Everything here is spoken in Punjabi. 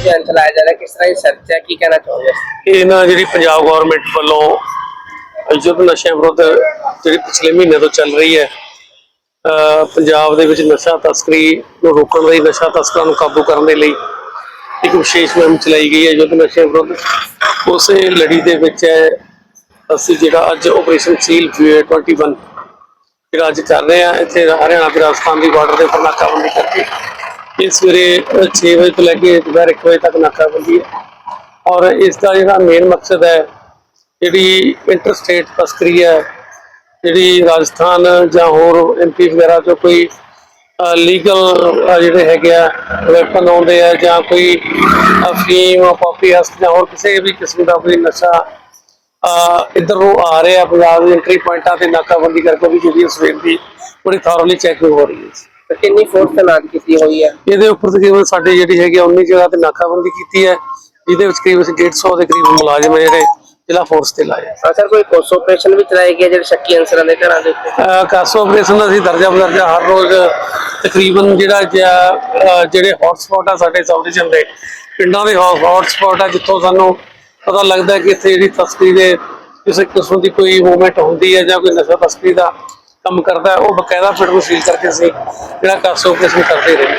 ਅਭਿਆਨ ਚਲਾਇਆ ਜਾ ਰਿਹਾ, ਕਿਸ ਤਰ੍ਹਾਂ ਇਹ ਸਰਚ ਹੈ, ਕੀ ਕਹਿਣਾ ਚਾਹੋਗੇ? ਇਹ ਨਾ ਜਿਹੜੀ ਪੰਜਾਬ ਗਵਰਨਮੈਂਟ ਵੱਲੋਂ ਯੁੱਧ ਨਸ਼ਿਆਂ ਵਿਰੁੱਧ ਜਿਹੜੀ ਪਿਛਲੇ ਮਹੀਨੇ ਤੋਂ ਚੱਲ ਰਹੀ ਹੈ ਪੰਜਾਬ ਦੇ ਵਿੱਚ ਨਸ਼ਾ ਤਸਕਰੀ ਨੂੰ ਰੋਕਣ ਲਈ, ਨਸ਼ਾ ਤਸਕਰਾਂ ਨੂੰ ਕਾਬੂ ਕਰਨ ਦੇ ਲਈ ਇੱਕ ਵਿਸ਼ੇਸ਼ ਮੁਹਿੰਮ ਚਲਾਈ ਗਈ ਹੈ ਯੁੱਧ ਨਸ਼ਿਆਂ ਵਿਰੁੱਧ। ਉਸੇ ਲੜੀ ਦੇ ਵਿੱਚ ਹੈ, ਅਸੀਂ ਜਿਹੜਾ ਅੱਜ ਆਪਰੇਸ਼ਨ ਸੀਲ 21 ਜਿਹੜਾ ਅੱਜ ਕਰ ਰਹੇ ਆ ਇੱਥੇ ਹਰਿਆਣਾ ਤੇ ਰਾਜਸਥਾਨ ਦੀ ਬਾਰਡਰ ਦੇ ਉੱਪਰ ਨਾਕਾਬੰਦੀ ਕਰਕੇ ਇਹ ਸਵੇਰੇ 6 ਵਜੇ ਤੋਂ ਲੈ ਕੇ ਦੁਪਹਿਰ 1 ਵਜੇ ਤੱਕ ਨਾਕਾਬੰਦੀ ਹੈ। ਔਰ ਇਸ ਦਾ ਜਿਹੜਾ ਮੇਨ ਮਕਸਦ ਹੈ, ਜਿਹੜੀ ਇੰਟਰ ਸਟੇਟ ਤਸਕਰੀ ਹੈ, ਜਿਹੜੀ ਰਾਜਸਥਾਨ ਜਾਂ ਹੋਰ ਐਮਪੀ ਵਗੈਰਾ ਤੋਂ ਕੋਈ ਲੀਗਲ ਜਿਹੜੇ ਹੈਗੇ ਆ ਵੈਪਨ ਆਉਂਦੇ ਆ ਜਾਂ ਕੋਈ ਅਫੀਮ ਪਾਪੀ ਹਸਤ ਜਾਂ ਹੋਰ ਕਿਸੇ ਵੀ ਕਿਸਮ ਦਾ ਕੋਈ ਨਸ਼ਾ, ਅਹ, ਇੱਧਰ ਨੂੰ ਆ ਰਿਹਾ ਪੰਜਾਬ ਦੇ ਐਂਟਰੀ ਪੁਆਇੰਟਾਂ ਤੇ ਨਾਕਾਬੰਦੀ ਕਰਕੇ ਵੀ ਜਿਹੜੀ ਸਵੇਰ ਦੀ ਬੜੀ ਥੋਰਲੀ ਚੈਕਿੰਗ ਹੋ ਰਹੀ ਹੈ। ਤੇ ਕਿੰਨੀ ਫੋਰਸ ਤੈਨਾਤ ਕੀਤੀ ਹੋਈ ਹੈ? ਇਹਦੇ ਉੱਪਰ ਤਕਰੀਬਨ ਸਾਡੇ ਜਿਹੜੀ ਹੈਗੀ ਆ 19 ਜਗ੍ਹਾ ਤੇ ਨਾਕਾਬੰਦੀ ਕੀਤੀ ਹੈ। ਜਿਹਦੇ ਵਿੱਚ ਕਰੀਬ 150 ਦੇ ਕਰੀਬ ਮੁਲਾਜ਼ਮ ਹੈ ਜਿਹੜੇ ਜ਼ਿਲ੍ਹਾ ਫੋਰਸ ਤੇ ਲਾਏ ਆ। ਹਾਂ ਸਰ ਕੋਈ ਕੋਸ ਆਪਰੇਸ਼ਨ ਵੀ ਚਲਾਏ ਗਏ ਜਿਹੜੇ ਸ਼ੱਕੀ ਅਨਸਰਾਂ ਦੇ ਘਰਾਂ ਦੇ ਉੱਤੇ? ਕਾਸੋ ਆਪਰੇਸ਼ਨ ਦਾ ਅਸੀਂ ਦਰਜਾ ਬਦਰਜਾ ਹਰ ਰੋਜ਼ ਤਕਰੀਬਨ ਜਿਹੜਾ ਜਿਹੜੇ ਹੌਟਸਪੌਟ ਆ ਸਾਡੇ ਸਾਊਥ ਏਸ਼ੀਅਨ ਦੇ ਪਿੰਡਾਂ ਦੇ ਹੌਟਸਪੌਟ ਆ ਜਿੱਥੋਂ ਸਾਨੂੰ ਪਤਾ ਲੱਗਦਾ ਕਿ ਇੱਥੇ ਜਿਹੜੀ ਤਸਕਰੀ ਦੇ ਕਿਸੇ ਕਿਸਮ ਦੀ ਕੋਈ ਮੂਵਮੈਂਟ ਹੁੰਦੀ ਹੈ ਜਾਂ ਕੋਈ ਨਸ਼ਾ ਤਸਕਰੀ ਦਾ ਕੰਮ ਕਰਦਾ ਉਹ ਬਕਾਇਦਾ ਪਿੰਡ ਨੂੰ ਸੀਲ ਕਰਕੇ ਅਸੀਂ ਜਿਹੜਾ ਕਾਸੋ ਆਪਰੇਸ਼ਨ ਕਰਦੇ ਰਹੇ।